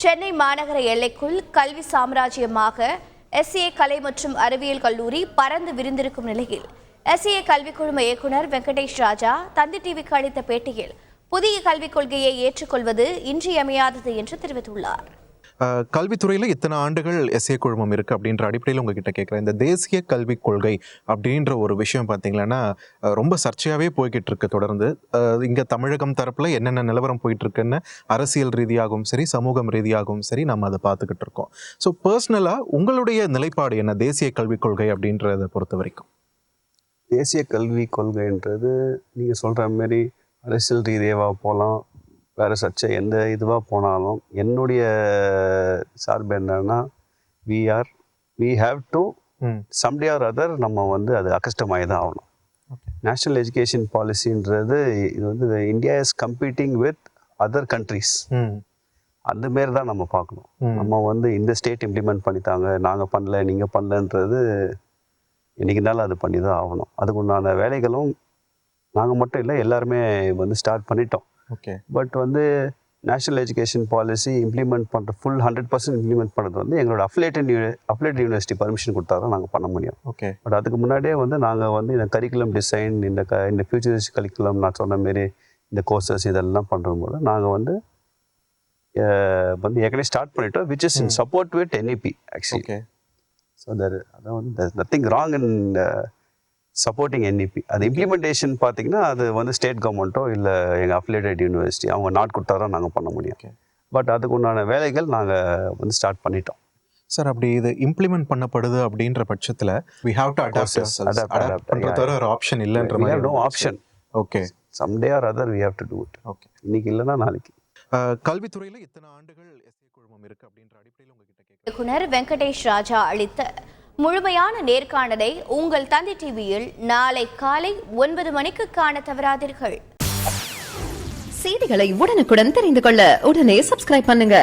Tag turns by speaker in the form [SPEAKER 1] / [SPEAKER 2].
[SPEAKER 1] சென்னை மாநகர எல்லைக்குள் கல்வி சாம்ராஜ்யமாக எஸ்ஏ கலை மற்றும் அறிவியல் கல்லூரி பறந்து விரிந்திருக்கும் நிலையில் எஸ்ஏ கல்விக் குழும இயக்குனர் வெங்கடேஷ் ராஜா தந்தி டிவிக்கு அளித்த பேட்டியில் புதிய கல்விக் கொள்கையை ஏற்றுக்கொள்வது இன்றியமையாதது என்று தெரிவித்துள்ளார்.
[SPEAKER 2] கல்வித்துறையில் இத்தனை ஆண்டுகள் எஸ்ஏ குழுமம் இருக்குது அப்படின்ற அடிப்படையில் உங்ககிட்ட கேட்குறேன் இந்த தேசிய கல்விக் கொள்கை அப்படின்ற ஒரு விஷயம் பார்த்தீங்கன்னா ரொம்ப சர்ச்சையாகவே போய்கிட்டு இருக்கு தொடர்ந்து. இங்கே தமிழகம் தரப்பில் என்னென்ன நிலவரம் போயிட்டுருக்குன்னு அரசியல் ரீதியாகவும் சரி சமூகம் ரீதியாகவும் சரி நம்ம அதை பார்த்துக்கிட்டு இருக்கோம். ஸோ பர்சனலாக உங்களுடைய நிலைப்பாடு என்ன? தேசிய கல்விக் கொள்கை அப்படின்றத பொறுத்த வரைக்கும்.
[SPEAKER 3] தேசிய கல்வி கொள்கைன்றது நீங்கள் சொல்கிற மாதிரி அரசியல் ரீதியாக போகலாம் வேறு சர்ச்சை எந்த இதுவாக போனாலும் என்னுடைய சார்பு என்னன்னா we are we have to someday or other நம்ம வந்து அது அக்கஸ்டமாகி தான் ஆகணும். நேஷ்னல் எஜுகேஷன் பாலிசின்றது இது வந்து India is competing with other countries அந்த மாரி தான் நம்ம பார்க்கணும். நம்ம வந்து இந்த ஸ்டேட் இம்ப்ளிமெண்ட் பண்ணித்தாங்க நாங்கள் பண்ணல நீங்கள் பண்ணலன்றது என்னைக்கு இருந்தாலும் அது பண்ணி தான் ஆகணும். அதுக்கு உண்டான வேலைகளும் நாங்கள் மட்டும் இல்லை எல்லாருமே வந்து ஸ்டார்ட் பண்ணிட்டோம்.
[SPEAKER 2] ஓகே
[SPEAKER 3] பட் வந்து நேஷ்னல் எஜுகேஷன் பாலிசி இம்ப்ளிமெண்ட் பண்ணுற ஃபுல் ஹண்ட்ரட் பர்சன்ட் இம்ப்ளிமெண்ட் பண்ணுறது வந்து எங்களோட அஃபிலேட்டட் அஃபிலேட்டட் யூனிவர்சிட்டி பர்மிஷன் கொடுத்தா தான் நாங்கள் பண்ண முடியும்.
[SPEAKER 2] ஓகே
[SPEAKER 3] பட் அதுக்கு முன்னாடியே வந்து நாங்கள் வந்து இந்த கரிக்குலம் டிசைன் இந்த க இந்த ஃபியூச்சரிஸ்ட் கரிக்குலம் நான் சொன்ன மாரி இந்த கோர்சஸ் இதெல்லாம் பண்ணும்போது நாங்கள் வந்து வந்து ஏற்கனவே ஸ்டார்ட் பண்ணிட்டோம் which is in support with NEP actually so there அதான் வந்து nothing wrong in supporting NEP அது இம்ப்ளிமெண்டேஷன் பார்த்தீங்கன்னா அது வந்து ஸ்டேட் கவர்மெண்ட்டோ இல்லை எங்கள் அஃபிலேட்டட் யூனிவர்சிட்டி அவங்க நாட் கொடுத்தா தான் நாங்கள் பண்ண முடியும். பட் அதுக்கு உண்டான வேலைகள் நாங்கள் வந்து ஸ்டார்ட் பண்ணிட்டோம்.
[SPEAKER 2] சார் அப்படி இது இம்ப்ளிமெண்ட் பண்ணப்படுது அப்படின்ற பட்சத்துல we have to adapt
[SPEAKER 3] Courses,
[SPEAKER 2] ourselves.
[SPEAKER 3] adapt,
[SPEAKER 2] adapt.
[SPEAKER 3] Adapt,
[SPEAKER 2] பண்றது
[SPEAKER 3] yeah.
[SPEAKER 2] தவிர ஒரு ஆப்ஷன் இல்லைன்ற
[SPEAKER 3] We have
[SPEAKER 2] மாதிரி
[SPEAKER 3] no option.
[SPEAKER 2] Okay
[SPEAKER 3] someday or other we have to do it
[SPEAKER 2] okay
[SPEAKER 3] இன்னைக்கு இல்லைன்னா நாளைக்கு.
[SPEAKER 2] கல்வித்துறையில இத்தனை ஆண்டுகள் எஸ்ஏ குழுமம் இருக்கு அப்படின்ற அடிப்படையில் உங்ககிட்ட கேட்குறேன்.
[SPEAKER 1] இயக்குனர் வெங்கடேஷ் ராஜா அளித்த முழுமையான நேர்காணலை உங்கள் தந்தி டிவியில் நாளை காலை ஒன்பது மணிக்கு காண தவறாதீர்கள்.
[SPEAKER 4] செய்திகளை உடனுக்குடன் தெரிந்து கொள்ள உடனே சப்ஸ்கிரைப் பண்ணுங்க.